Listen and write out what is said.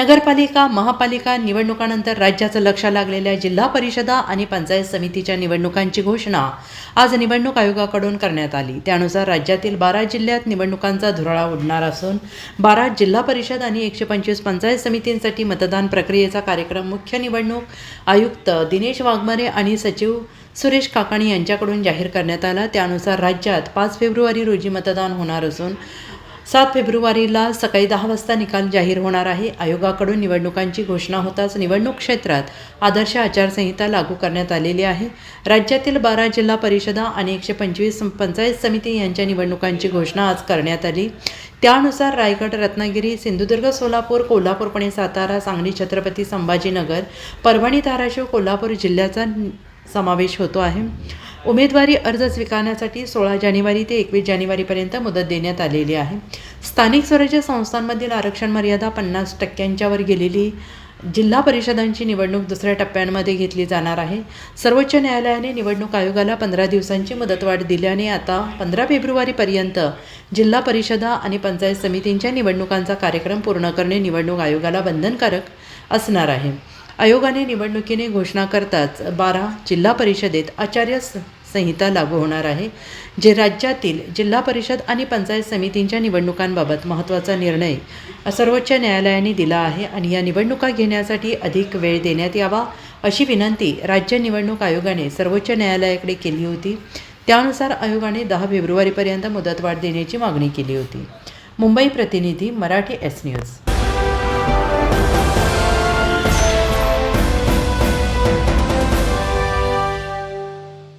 नगरपालिका महापालिका निवडणुकानंतर राज्याचं लक्ष लागलेल्या जिल्हा परिषदा आणि पंचायत समितीच्या निवडणुकांची घोषणा आज निवडणूक आयोगाकडून करण्यात आली. त्यानुसार राज्यातील बारा जिल्ह्यात निवडणुकांचा धुराळा उडणार असून बारा जिल्हा परिषद आणि एकशे पंचवीस पंचायत समितींसाठी मतदान प्रक्रियेचा कार्यक्रम मुख्य निवडणूक आयुक्त दिनेश वाघमारे आणि सचिव सुरेश काकाणी यांच्याकडून जाहीर करण्यात आला. त्यानुसार राज्यात पाच फेब्रुवारी रोजी मतदान होणार असून सात फेब्रुवारीला सकाळी दहा वाजता निकाल जाहीर होणार आहे. आयोगाकडून निवडणुकांची घोषणा होताच निवडणूक क्षेत्रात आदर्श आचारसंहिता लागू करण्यात आलेली आहे. राज्यातील बारा जिल्हा परिषदा आणि एकशे पंचवीस पंचायत समिती यांच्या निवडणुकांची घोषणा आज करण्यात आली. त्यानुसार रायगड रत्नागिरी सिंधुदुर्ग सोलापूर कोल्हापूर पुणे सातारा सांगली छत्रपती संभाजीनगर परभणी धाराशिव कोल्हापूर जिल्ह्याचा समावेश होतो आहे. उमेदवारी अर्ज स्वीकारण्यासाठी सोळा जानेवारी ते एकवीस जानेवारीपर्यंत मुदत देण्यात आलेली आहे. स्थानिक स्वराज्य संस्थांमधील आरक्षण मर्यादा पन्नास टक्क्यांच्यावर गेलेली जिल्हा परिषदांची निवडणूक दुसऱ्या टप्प्यांमध्ये घेतली जाणार आहे. सर्वोच्च न्यायालयाने निवडणूक आयोगाला पंधरा दिवसांची मुदतवाढ दिल्याने आता पंधरा फेब्रुवारीपर्यंत जिल्हा परिषदा आणि पंचायत समितींच्या निवडणुकांचा कार्यक्रम पूर्ण करणे निवडणूक आयोगाला बंधनकारक असणार आहे. आयोगाने निवडणुकीने घोषणा करताच बारा जिल्हा परिषदेत आचार्य स- संहिता लागू होणार आहे जे राज्यातील जिल्हा परिषद आणि पंचायत समितींच्या निवडणुकांबाबत महत्त्वाचा निर्णय सर्वोच्च न्यायालयाने दिला आहे आणि या निवडणुका घेण्यासाठी अधिक वेळ देण्यात यावा अशी विनंती राज्य निवडणूक आयोगाने सर्वोच्च न्यायालयाकडे केली होती. त्यानुसार आयोगाने दहा फेब्रुवारीपर्यंत मुदतवाढ देण्याची मागणी केली होती. मुंबई प्रतिनिधी मराठी एस न्यूज